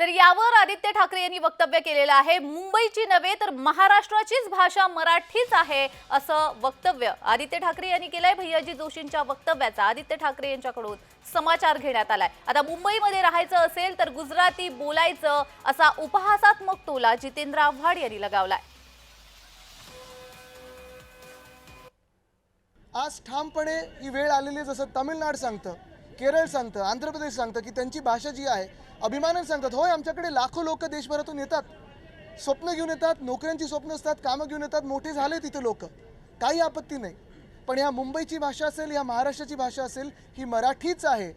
तर यावर आदित्य ठाकरे यांनी वक्तव्य केलेलं आहे. मुंबईची नव्हे तर महाराष्ट्राचीच भाषा मराठीच आहे असं वक्तव्य आदित्य ठाकरे यांनी केलंय. भैयाजी जोशींच्या वक्तव्याचा आदित्य ठाकरे यांच्याकडून समाचार घेण्यात आलाय. आता मुंबईमध्ये राहायचं असेल तर गुजराती बोलायचं असा उपहासात्मक टोला जितेंद्र आव्हाड यांनी लगावलाय. आज ठामपणे ही वेळ आलेली जसं तामिळनाड सांगतं. केरळ सांगतं आंध्र प्रदेश सांगतं की त्यांची भाषा जी आहे अभिमानानं सांगतात होय आमच्याकडे लाखो लोक देशभरातून येतात. स्वप्न घेऊन येतात नोकऱ्यांची स्वप्न असतात कामं घेऊन येतात मोठे झाले तिथे लोक. काही आपत्ती नाही. पण ह्या मुंबईची भाषा असेल या महाराष्ट्राची भाषा असेल ही मराठीच आहे.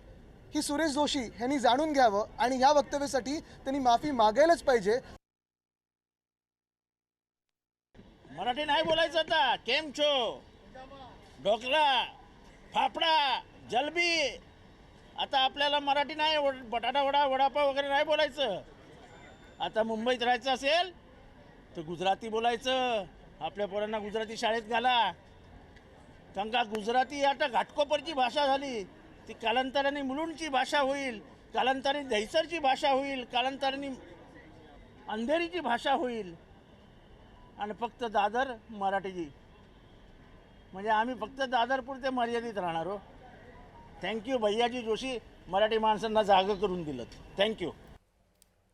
ही सुरेश जोशी यांनी जाणून घ्यावं आणि ह्या वक्तव्यासाठी त्यांनी माफी मागायलाच पाहिजे. मराठी नाही बोलायचं आता. केम छो ढोकळा फाफडा जलबी आता आपल्याला मराठी नाही वड- बटाटा वडा वडापाव वगैरे नाही बोलायचं. आता मुंबईत राहायचं असेल तर गुजराती बोलायचं. आपल्या पोरांना गुजराती शाळेत घाला. कारण का गुजराती आता घाटकोपरची भाषा झाली. ती कालांतराने मुलुंडची भाषा होईल कालांतराने दहिसरची भाषा होईल कालांतराने अंधेरीची भाषा होईल. आणि फक्त दादर मराठीची. म्हणजे आम्ही फक्त दादरपुरते मर्यादित राहणार हो. थँक्यू भैयाजी जोशी मराठी माणसांना जागं करून दिलं. थँक्यू.